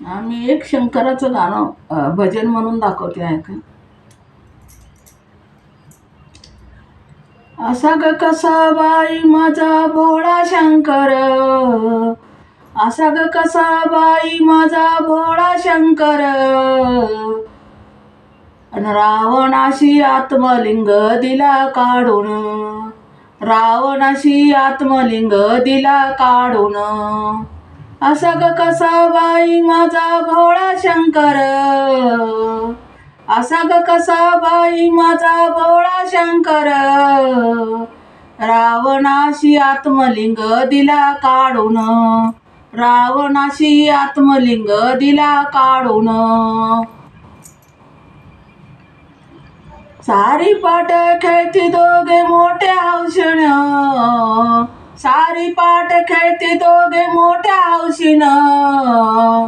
आम्ही एक शंकराचं गाणं भजन म्हणून दाखवते आहे का असा ग कसा बाई माझा भोळा शंकर. असा ग कसा बाई माझा भोळा शंकर. अन रावणाशी आत्मलिंग दिला काढून रावणाशी आत्मलिंग दिला काढून. असा ग कसा बाई माझा भोळा शंकर? असा ग कसा बाई माझा भोळा शंकर? रावणाशी आत्मलिंग दिला काढून रावणाशी आत्मलिंग दिला काढून. सारी पाट खेळती दोघे मोठ्या हौशीन पाट खेळती दोघे मोठ्या हौशीनं.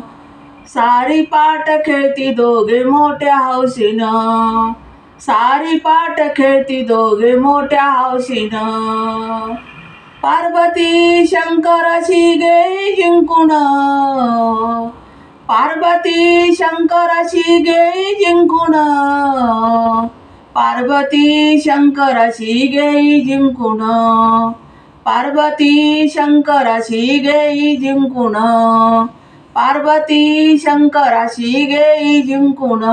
सारी पाट खेळती दोघे मोठ्या हौशीनं. सारी पाट खेळती दोघे मोठ्या हौशीनं. पार्वती शंकराशी गे जिंकून. पार्वती शंकराशी गे जिंकून. पार्वती शंकराशी गेई जिंकून. पार्वती शंकराशी गेई जिंकून. पार्वती शंकराशी गेई जिंकून.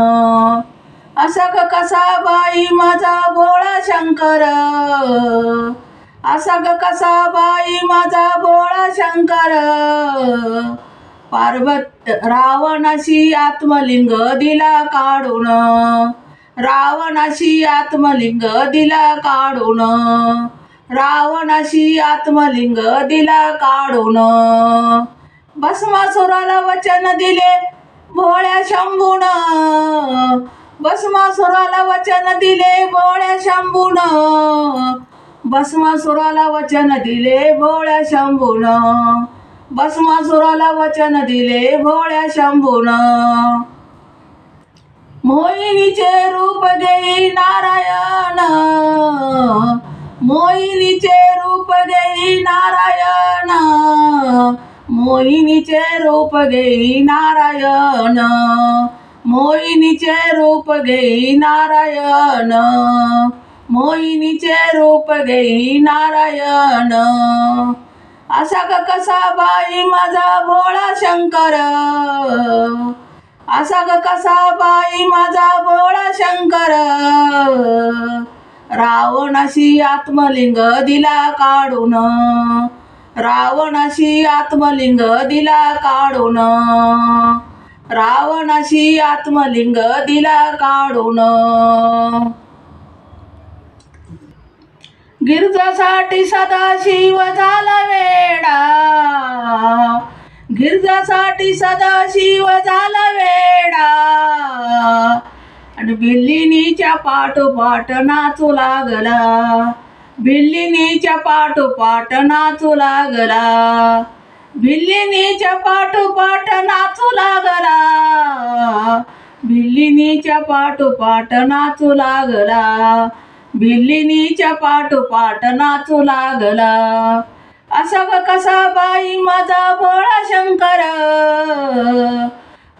असा ग कसा बाई माझा भोळा शंकर? असा ग कसा बाई माझा भोळा शंकर? पार्वत रावणाशी आत्मलिंग दिला काढून. रावणाशी आत्मलिंग दिला काढून. रावणाशी आत्मलिंग दिला काढून. भस्मासुराला वचन दिले भोळ्या शंभून. भस्मासुराला वचन दिले भोळ्या शंभून. भस्मासुराला वचन दिले भोळ्या शंभून. भस्मासुराला वचन दिले भोळ्या शंभून. मोहिनीचे रूप घेई नारायण. मोहिनीचे रूप घेई नारायण मोहिनीचे रूप घेई नारायण मोहिनीचे रूप घेई नारायण मोहिनीचे रूप घेई नारायण असा का कसा बाई माझा भोळा शंकर. असा का कसा बाई माझा भोळा शंकर. रावणाशी आत्मलिंग दिला काढून. रावणाशी आत्मलिंग दिला काढून. रावणाशी आत्मलिंग दिला काढून. गिरजासाठी सदाशिव झाला वेडा. गिरजासाठी सदाशिव झाला वेडा. आणि बिल्लिनीच्या पाठोपाठ नाचू लागला. बिल्लिनीच्या पाठोपाठ नाचू लागला. बिल्लिनीच्या पाठोपाठ नाचू लागला. बिल्लिनीच्या पाठोपाठ नाचू लागला. बिल्लिनीच्या पाठोपाठ नाचू लागला. असा कसा बाई माझा भोळा शंकर.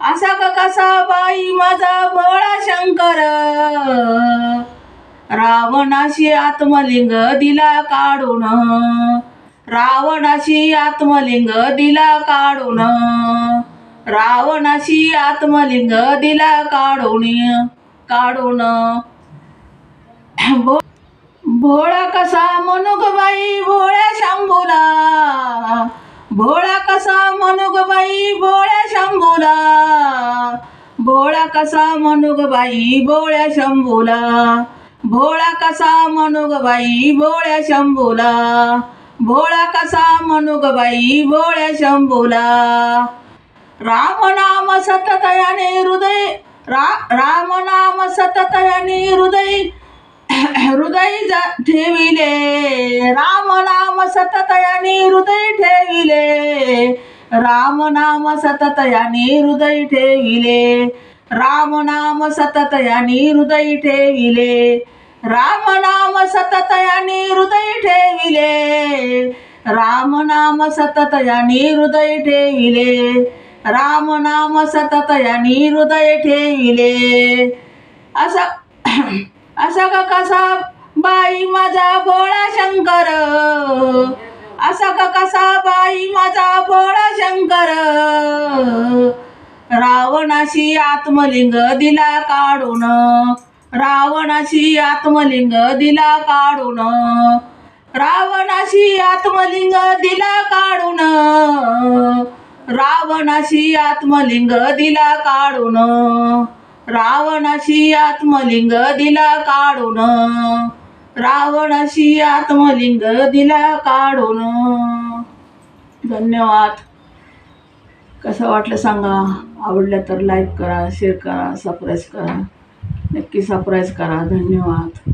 असा का कसा बाई माझा भोळा शंकर? रावणाशी आत्मलिंग दिला काढून. रावणाशी आत्मलिंग दिला काढून. रावणाशी आत्मलिंग दिला काढून. काढून. भो- भोळा कसा म्हणू बाई भोळ्या शंभूला? भोळा कसा म्हणू बाई भोळ्या शंभूला? भोळा कसा म्हणू ग बाई भोळ्या शंभूला? भोळा कसा म्हणू ग बाई भोळ्या शंभूला? भोळा कसा म्हणू ग बाई भोळ्या शंभूला? राम नाम सततयाने हृदय रा राम नाम सततयाने हृदय हृदय जा- ठेविले. राम नाम सततयाने हृदय ठेविले. राम नाम सततयाने हृदय ठेविले. राम नाम सततयाने हृदय ठेविले. राम नाम सततयाने हृदय ठेविले. राम नाम सततयाने हृदय ठेविले. राम नाम सतत यांनी हृदय ठेविले. असा असा का कसा बाई माझा भोळा शंकर. असा का कसा बाई माझा भोळा शंकर. रावणाशी आत्मलिंग दिला काढून. रावणाशी आत्मलिंग दिला काढून. रावणाशी आत्मलिंग दिला काढून. रावणाशी आत्मलिंग दिला काढून. रावणाशी आत्मलिंग दिला काढून. रावणाशी आत्मलिंग दिला काढून. धन्यवाद. कसं वाटलं सांगा. आवडलं तर लाईक करा शेअर करा सबस्क्राईब करा. नक्की सबस्क्राईब करा. धन्यवाद.